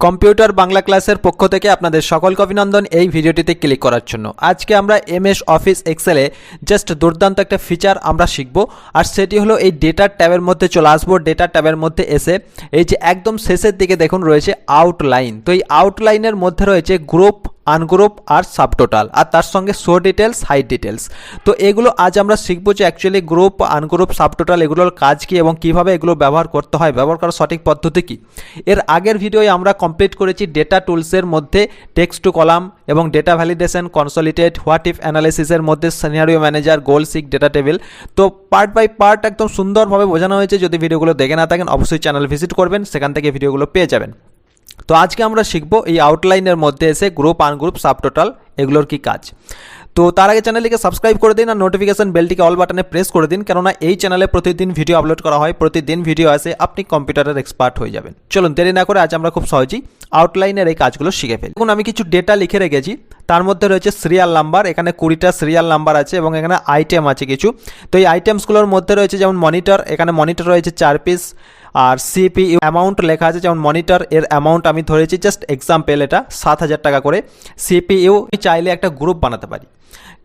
Computer Bangla ক্লাসের পক্ষ থেকে আপনাদের সকলকে অভিনন্দন এই ভিডিওটিতে ক্লিক করার জন্য। আজকে আমরা এমএস অফিস এক্সেলে জাস্ট দুর্দান্ত একটা ফিচার আমরা শিখব, আর সেটি হলো এই ডেটার ট্যাবের মধ্যে চলে আসব, ডেটা ট্যাবের মধ্যে এসে এই যে একদম শেষের দিকে দেখুন রয়েছে আউটলাইন তো এই আউটলাইনের মধ্যে রয়েছে গ্রুপ আনগ্রুপ আর সাবটোটাল, আর তার সঙ্গে শো ডিটেলস হাই ডিটেলস তো এগুলো আজ আমরা শিখব যে অ্যাকচুয়ালি গ্রুপ আনগ্রুপ, সাবটোটাল এগুলোর কাজ কী এবং কীভাবে এগুলো ব্যবহার করতে হয়, ব্যবহার করার সঠিক পদ্ধতি কী। এর আগের ভিডিওয়ে আমরা কমপ্লিট করেছি ডেটা টুলসের মধ্যে টেক্সট টু কলাম এবং data validation consolidated what if অ্যানালিসিসের মধ্যে scenario manager goal seek data table তো পার্ট বাই পার্ট একদম সুন্দরভাবে বোঝানো হয়েছে, যদি ভিডিওগুলো দেখে না থাকেন, অবশ্যই চ্যানেল ভিজিট করবেন, সেখান থেকে ভিডিওগুলো পেয়ে যাবেন। তো আজকে আমরা শিখব এই আউটলাইনের মধ্যে এসে গ্রুপ আনগ্রুপ সাবটোটাল এগুলোর কি কাজ। তো তার আগে চ্যানেলটিকে সাবস্ক্রাইব করে দিন আর নোটিফিকেশান বেলটিকে অল বাটনে প্রেস করে দিন কেননা এই চ্যানেলে প্রতিদিন ভিডিও আপলোড করা হয়, প্রতিদিন ভিডিও আসে, আপনি কম্পিউটারের এক্সপার্ট হয়ে যাবেন। চলুন দেরি না করে আজ আমরা খুব সহজেই আউটলাইনের এই কাজগুলো শিখে ফেলি। দেখুন, আমি কিছু ডেটা লিখে রেখেছি। তার মধ্যে রয়েছে সিরিয়াল নাম্বার এখানে কুড়িটা সিরিয়াল নাম্বার আছে এবং এখানে আইটেম আছে কিছু। তো এই আইটেমসগুলোর মধ্যে রয়েছে যেমন মনিটর এখানে মনিটর রয়েছে চার পিস আর সিপি অ্যামাউন্ট লেখা আছে, যেমন মনিটর এর অ্যামাউন্ট আমি ধরেছি জাস্ট এক্সাম্পেল এটা, সাত হাজার টাকা করে। সিপিইউ চাইলে একটা গ্রুপ বানাতে পারি।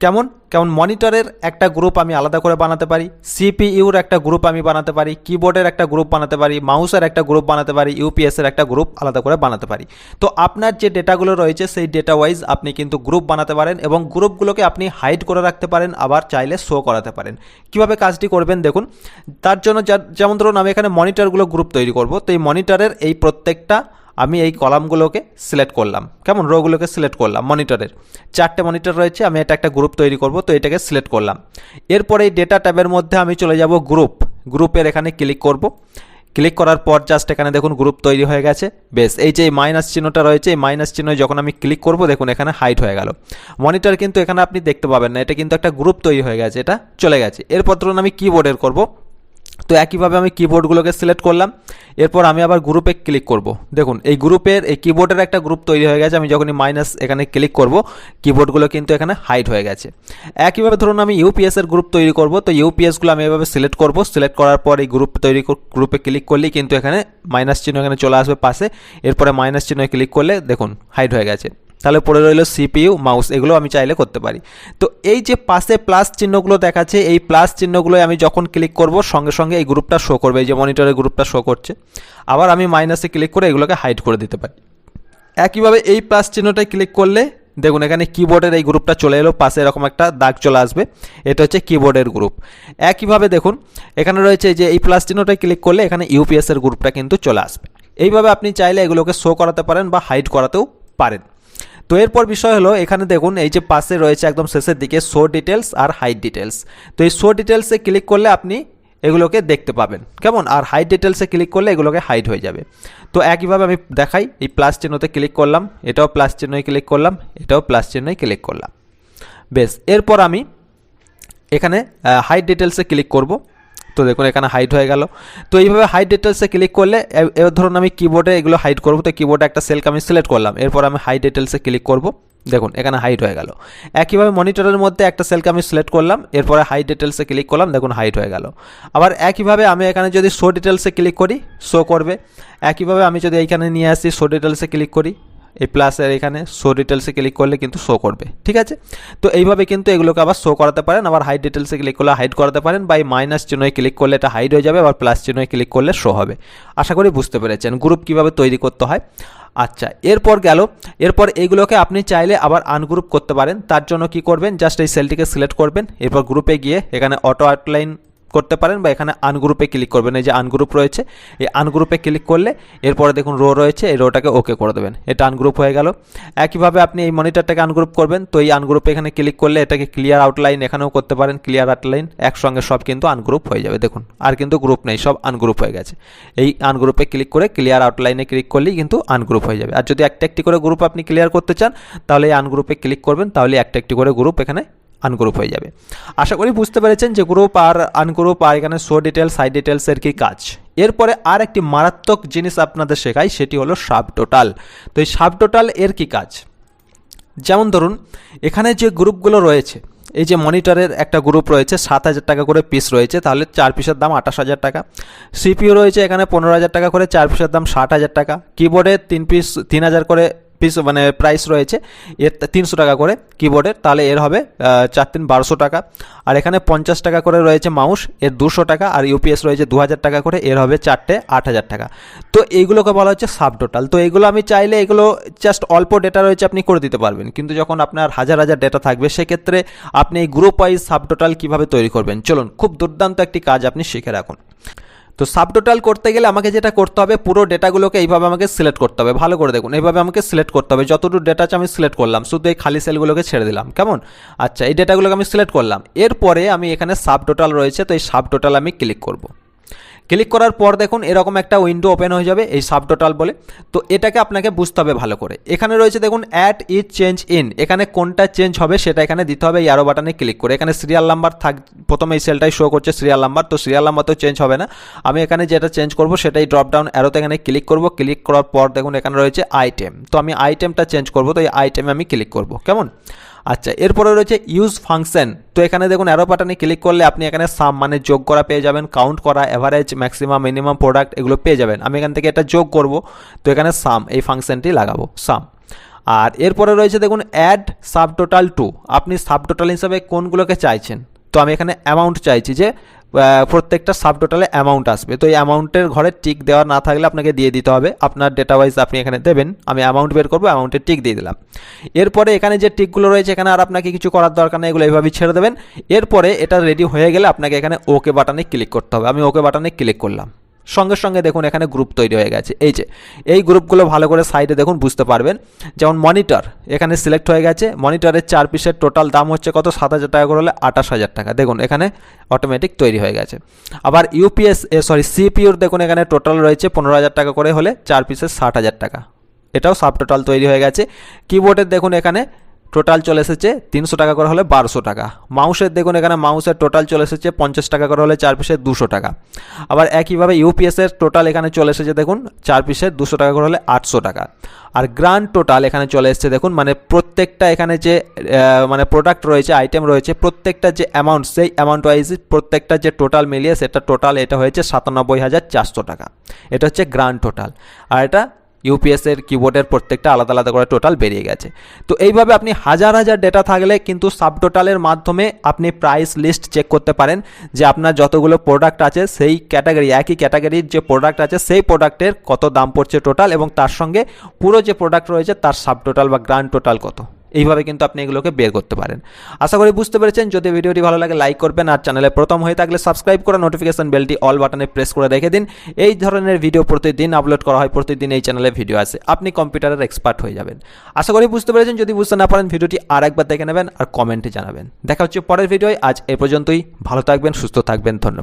কেমন? কেমন মনিটরের একটা গ্রুপ আমি আলাদা করে বানাতে পারি সিপিইউর একটা গ্রুপ আমি বানাতে পারি কিবোর্ডের একটা গ্রুপ বানাতে পারি মাউসের একটা গ্রুপ বানাতে পারি ইউপিএসের একটা গ্রুপ আলাদা করে বানাতে পারি। তো আপনার যে ডেটাগুলো রয়েছে, সেই ডেটা ওয়াইজ আপনি কিন্তু গ্রুপ বানাতে পারেন এবং গ্রুপগুলোকে আপনি হাইড করে রাখতে পারেন, আবার চাইলে শো করাতে পারেন। কীভাবে কাজটি করবেন দেখুন, তার জন্য যেমন ধরুন আমি এখানে মনিটরগুলো গ্রুপ তৈরি করব, তো এই মনিটরের এই প্রত্যেকটা আমি এই কলামগুলোকে সিলেক্ট করলাম। কেমন? রোগুলোকে সিলেক্ট করলাম মনিটরের চারটে মনিটর রয়েছে, আমি এটা একটা গ্রুপ তৈরি করব, তো এটাকে সিলেক্ট করলাম। এরপরে এই ডেটা ট্যাবের মধ্যে আমি চলে যাব গ্রুপ গ্রুপের এখানে ক্লিক করব। ক্লিক করার পর জাস্ট এখানে দেখুন গ্রুপ তৈরি হয়ে গেছে। বেশ, এই যে মাইনাস চিহ্নটা রয়েছে, এই মাইনাস চিহ্ন যখন আমি ক্লিক করব, দেখুন এখানে হাইট হয়ে গেল। মনিটর কিন্তু এখানে আপনি দেখতে পাবেন না, এটা কিন্তু একটা গ্রুপ তৈরি হয়ে গেছে, এটা চলে গেছে। এরপর ধরুন আমি কিবোর্ডের করব। তো একইভাবে আমি কিবোর্ডগুলোকে সিলেক্ট করলাম। এরপর আমি আবার গ্রুপে ক্লিক করব। দেখুন, এই গ্রুপের এই কিবোর্ডের একটা গ্রুপ তৈরি হয়ে গেছে। আমি যখনই মাইনাস এখানে ক্লিক করব কিবোর্ডগুলো কিন্তু এখানে হাইট হয়ে গেছে। একইভাবে ধরুন, আমি ইউপিএস এর গ্রুপ তৈরি করব। তো ইউপিএসগুলো আমি এভাবে সিলেক্ট করব। সিলেক্ট করার পর এই গ্রুপ তৈরি গ্রুপে ক্লিক করলেই কিন্তু এখানে মাইনাস চিহ্ন এখানে চলে আসবে পাশে। এরপরে মাইনাস চিহ্নে ক্লিক করলে দেখুন হাইট হয়ে গেছে। তাহলে পড়ে রইল সিপিইউ, মাউস, এগুলো আমি চাইলে করতে পারি। তো এই যে পাশে প্লাস চিহ্নগুলো দেখাচ্ছে, এই প্লাস চিহ্নগুলো আমি যখন ক্লিক করব, সঙ্গে সঙ্গে এই গ্রুপটা শো করবে, এই যে মনিটরের গ্রুপটা শো করছে। আবার আমি মাইনাসে ক্লিক করে এগুলোকে হাইড করে দিতে পারি। একইভাবে এই প্লাস চিহ্নটায় ক্লিক করলে, দেখুন এখানে কিবোর্ডের এই গ্রুপটা চলে এলো, পাশে এরকম একটা দাগ চলে আসবে। এটা হচ্ছে কিবোর্ডের গ্রুপ একইভাবে দেখুন, এখানে রয়েছে যে এই প্লাস চিহ্নটায় ক্লিক করলে এখানে ইউপিএসের গ্রুপটা কিন্তু চলে আসবে। এইভাবে আপনি চাইলে এগুলোকে শো করাতে পারেন বা হাইড করাতেও পারেন। তো এরপর বিষয় হলো, এখানে দেখুন, এই যে পাশে রয়েছে একদম শেষের দিকে শো ডিটেলস আর হাইট ডিটেলস তো এই শো ডিটেলসে ক্লিক করলে আপনি এগুলোকে দেখতে পাবেন। কেমন? আর হাইড ডিটেলসে ক্লিক করলে এগুলোকে হাইড হয়ে যাবে। তো একইভাবে আমি দেখাই, এই প্লাস চিহ্নতে ক্লিক করলাম, এটাও প্লাস চিহ্নই ক্লিক করলাম, এটাও প্লাস চিহ্নই ক্লিক করলাম। বেশ, এরপর আমি এখানে হাইড ডিটেলসে ক্লিক করব। তো দেখুন, এখানে হাইড হয়ে গেল। তো এইভাবে হাইড ডিটেলসে ক্লিক করলে এবার ধরুন আমি কিবোর্ডে এগুলো হাইড করব, তো কিবোর্ডে একটা সেলকে আমি সিলেক্ট করলাম। এরপর আমি হাইড ডিটেলসে ক্লিক করব। দেখুন, এখানে হাইড হয়ে গেল। একইভাবে মনিটরের মধ্যে একটা সেলকে আমি সিলেক্ট করলাম, এরপরে হাইড ডিটেলসে ক্লিক করলাম, দেখুন হাইড হয়ে গেল। আবার একইভাবে আমি এখানে যদি শো ডিটেলসে ক্লিক করি শো করবে। একইভাবে আমি যদি এইখানে নিয়ে আসি শো ডিটেলসে ক্লিক করি এই প্লাসের এখানে শো ডিটেলসে ক্লিক করলে কিন্তু শো করবে, ঠিক আছে? তো এইভাবে কিন্তু এগুলোকে আবার শো করাতে পারেন, আবার হাইড ডিটেলসে ক্লিক করলে হাইড করাতে পারেন, বা এই মাইনাস চিহ্নয় ক্লিক করলে এটা হাইড হয়ে যাবে, আবার প্লাস চিহ্নয় ক্লিক করলে শো হবে। আশা করি বুঝতে পেরেছেন গ্রুপ কীভাবে তৈরি করতে হয়। আচ্ছা এরপর গেল, এরপর এইগুলোকে আপনি চাইলে আবার আনগ্রুপ করতে পারেন, তার জন্য কি করবেন? জাস্ট এই সেলটিকে সিলেক্ট করবেন, এরপর গ্রুপে গিয়ে এখানে অটো আউটলাইন করতে পারেন বা এখানে আনগ্রুপে ক্লিক করবেন। এই যে আনগ্রুপ রয়েছে, এই আনগ্রুপে ক্লিক করলে এরপরে দেখুন রো রয়েছে, এই রোটাকে ওকে করে দেবেন। এটা আনগ্রুপ হয়ে গেল। একইভাবে আপনি এই মনিটরটাকে আনগ্রুপ করবেন। তো এই আনগ্রুপে এখানে ক্লিক করলে এটাকে ক্লিয়ার আউটলাইন এখানেও করতে পারেন। ক্লিয়ার আউটলাইন একসঙ্গে সব কিন্তু আনগ্রুপ হয়ে যাবে। দেখুন, আর কিন্তু গ্রুপ নেই, সব আনগ্রুপ হয়ে গেছে। এই আনগ্রুপে ক্লিক করে ক্লিয়ার আউটলাইনে ক্লিক করলেই কিন্তু আনগ্রুপ হয়ে যাবে। আর যদি একটা একটি করে গ্রুপ আপনি ক্লিয়ার করতে চান, তাহলে এই আনগ্রুপে ক্লিক করবেন। তাহলে একটা একটি করে গ্রুপ এখানে আনগ্রুপ হয়ে যাবে। আশা করি বুঝতে পেরেছেন যে গ্রুপ আর আনগ্রুপ আর এখানে শো ডিটেলস হাই ডিটেলসের কি কাজ। এরপরে আর একটি মারাত্মক জিনিস আপনাদের শেখাই, সেটি হলো সাব টোটাল তো এই সাব টোটাল এর কি কাজ? যেমন ধরুন, এখানে যে গ্রুপগুলো রয়েছে, এই যে মনিটরের একটা গ্রুপ রয়েছে, সাত হাজার টাকা করে পিস রয়েছে, তাহলে চার পিসের দাম আঠাশ হাজার টাকা। সিপিইউ রয়েছে এখানে পনেরো হাজার টাকা করে, চার পিসের দাম ষাট হাজার টাকা। কিবোর্ডে তিন পিস তিন হাজার করে পিস মানে প্রাইস রয়েছে, এর তিনশো টাকা করে কিবোর্ডের তাহলে এর হবে চার তিন বারোশো টাকা। আর এখানে পঞ্চাশ টাকা করে রয়েছে মাউস এর দুশো টাকা, আর ইউপিএস রয়েছে দু হাজার টাকা করে, এর হবে চারটে আট হাজার টাকা। তো এইগুলোকে বলা হচ্ছে সাব টোটাল তো এগুলো আমি চাইলে এগুলো জাস্ট অল্প ডেটা রয়েছে আপনি করে দিতে পারবেন। কিন্তু যখন আপনার হাজার হাজার ডেটা থাকবে, সেক্ষেত্রে আপনি গ্রুপ ওয়াইজ সাব টোটাল কীভাবে তৈরি করবেন? চলুন, খুব দুর্দান্ত একটি কাজ আপনি শিখে রাখুন। তো সাব টোটাল করতে গেলে আমাকে যেটা করতে হবে, পুরো ডেটাগুলোকে এইভাবে আমাকে সিলেক্ট করতে হবে। ভালো করে দেখুন, এইভাবে আমাকে সিলেক্ট করতে হবে। যতটুকু ডেটা আমি সিলেক্ট করলাম, শুধু এই খালি সেলগুলোকে ছেড়ে দিলাম, কেমন? আচ্ছা এই ডেটাগুলোকে আমি সিলেক্ট করলাম। এরপরে আমি এখানে সাব টোটাল রয়েছে, তো এই সাব টোটাল আমি ক্লিক করব। ক্লিক করার পর দেখুন এরকম একটা উইন্ডো ওপেন হয়ে যাবে, এই সাব টোটাল বলে। তো এটাকে আপনাকে বুঝতে হবে ভালো করে। এখানে রয়েছে দেখুন অ্যাড ইজ চেঞ্জ ইন এখানে কোনটা চেঞ্জ হবে সেটা এখানে দিতে হবে ইয়ারো বাটনে ক্লিক করে। এখানে সিরিয়াল নাম্বার থাক, প্রথমে এই সেলটাই শো করছে সিরিয়াল নাম্বার তো সিরিয়াল নাম্বার তো চেঞ্জ হবে না। আমি এখানে যেটা চেঞ্জ করব সেটাই ড্রপ ডাউন অ্যারোতে এখানে ক্লিক করব। ক্লিক করার পর দেখুন এখানে রয়েছে আইটেম তো আমি আইটেমটা চেঞ্জ করব, তো এই আইটেমে আমি ক্লিক করব। কেমন? আচ্ছা এরপরে রয়েছে ইউজ ফাংশন তো এখানে দেখুন অ্যারো বাটনে ক্লিক করলে আপনি এখানে সাম মানে যোগ করা পেয়ে যাবেন কাউন্ট করা অ্যাভারেজ ম্যাক্সিমাম মিনিমাম প্রোডাক্ট এগুলো পেয়ে যাবেন। আমি এখান থেকে এটা যোগ করব, তো এখানে সাম এই ফাংশনটি লাগাবো সাম আর এরপরে রয়েছে দেখুন অ্যাড সাব টোটাল টু আপনি সাব টোটাল হিসাবে কোনগুলোকে চাইছেন? তো আমি এখানে অ্যামাউন্ট চাইছি যে প্রত্যেকটা সাব টোটালে অ্যামাউন্ট আসবে। তো এই অ্যামাউন্টের ঘরে টিক দেওয়া না থাকলে আপনাকে দিয়ে দিতে হবে। আপনার ডেটা ওয়াইজ আপনি এখানে দেবেন, আমি অ্যামাউন্ট বের করব অ্যামাউন্টে টিক দিয়ে দিলাম। এরপরে এখানে যে টিকগুলো রয়েছে, এখানে আর আপনাকে কিছু করার দরকার নেই, এগুলো এইভাবেই ছেড়ে দেবেন। এরপরে এটা রেডি হয়ে গেলে আপনাকে এখানে ওকে বাটনে ক্লিক করতে হবে। আমি ওকে বাটনে ক্লিক করলাম। সঙ্গে সঙ্গে দেখুন এখানে গ্রুপ তৈরি হয়ে গেছে। এই যে, এই গ্রুপগুলো ভালো করে সাইডে দেখুন, বুঝতে পারবেন। যেমন মনিটর এখানে সিলেক্ট হয়ে গেছে। মনিটরের চার পিসের টোটাল দাম হচ্ছে কত? সাত হাজার টাকা করে হলে আঠাশ হাজার টাকা। দেখুন, এখানে অটোমেটিক তৈরি হয়ে গেছে। আবার ইউপিএস সরি সিপিউর দেখুন এখানে টোটাল রয়েছে পনেরো হাজার টাকা করে হলে চার পিসের ষাট হাজার টাকা। এটাও সাব টোটাল তৈরি হয়ে গেছে। কিবোর্ডের দেখুন এখানে টোটাল চলে এসেছে তিনশো টাকা করে হলে বারোশো টাকা। মাউসের দেখুন এখানে মাউসের টোটাল চলে এসেছে পঞ্চাশ টাকা করে হলে চার পিসের দুশো টাকা। আবার একইভাবে ইউপিএসের টোটাল এখানে চলে এসেছে দেখুন চার পিসের দুশো টাকা করে হলে আটশো টাকা। আর গ্রান্ড টোটাল এখানে চলে এসেছে দেখুন মানে প্রত্যেকটা এখানে যে মানে প্রোডাক্ট রয়েছে আইটেম রয়েছে, প্রত্যেকটা যে অ্যামাউন্ট সেই অ্যামাউন্ট ওয়াইজ প্রত্যেকটা যে টোটাল মিলিয়ে সেটা টোটাল এটা হয়েছে সাতানব্বই হাজার চারশো টাকা। এটা হচ্ছে গ্রান্ড টোটাল। আর এটা ইউপিএসের কিবোর্ডের প্রত্যেকটা আলাদা আলাদা করে টোটাল বেরিয়ে গেছে। তো এইভাবে আপনি হাজার হাজার ডেটা থাকলে কিন্তু সাব টোটালের মাধ্যমে আপনি প্রাইস লিস্ট চেক করতে পারেন যে আপনার যতগুলো প্রোডাক্ট আছে সেই ক্যাটাগরি একই ক্যাটাগরির যে প্রোডাক্ট আছে সেই প্রোডাক্টের কত দাম পড়ছে টোটাল এবং তার সঙ্গে পুরো যে প্রোডাক্ট রয়েছে তার সাব টোটাল বা গ্রান্ড টোটাল কত। এইভাবে কিন্তু আপনি এগুলোকে বের করতে পারেন। আশা করি বুঝতে পেরেছেন। যদি ভিডিওটি ভালো লাগে লাইক করবেন আর চ্যানেলে প্রথম হয়ে থাকলে সাবস্ক্রাইব করে নোটিফিকেশন বেলটি অল বাটনে প্রেস করে রেখে দিন। এই ধরনের ভিডিও প্রতিদিন আপলোড করা হয়, প্রতিদিন এই চ্যানেলে ভিডিও আসে। আপনি কম্পিউটারের এক্সপার্ট হয়ে যাবেন। আশা করি বুঝতে পেরেছেন। যদি বুঝতে না পারেন, ভিডিওটি আর একবার দেখে নেবেন আর কমেন্টে জানাবেন। দেখা হচ্ছে পরের ভিডিওয় আজ এ পর্যন্তই। ভালো থাকবেন, সুস্থ থাকবেন। ধন্যবাদ।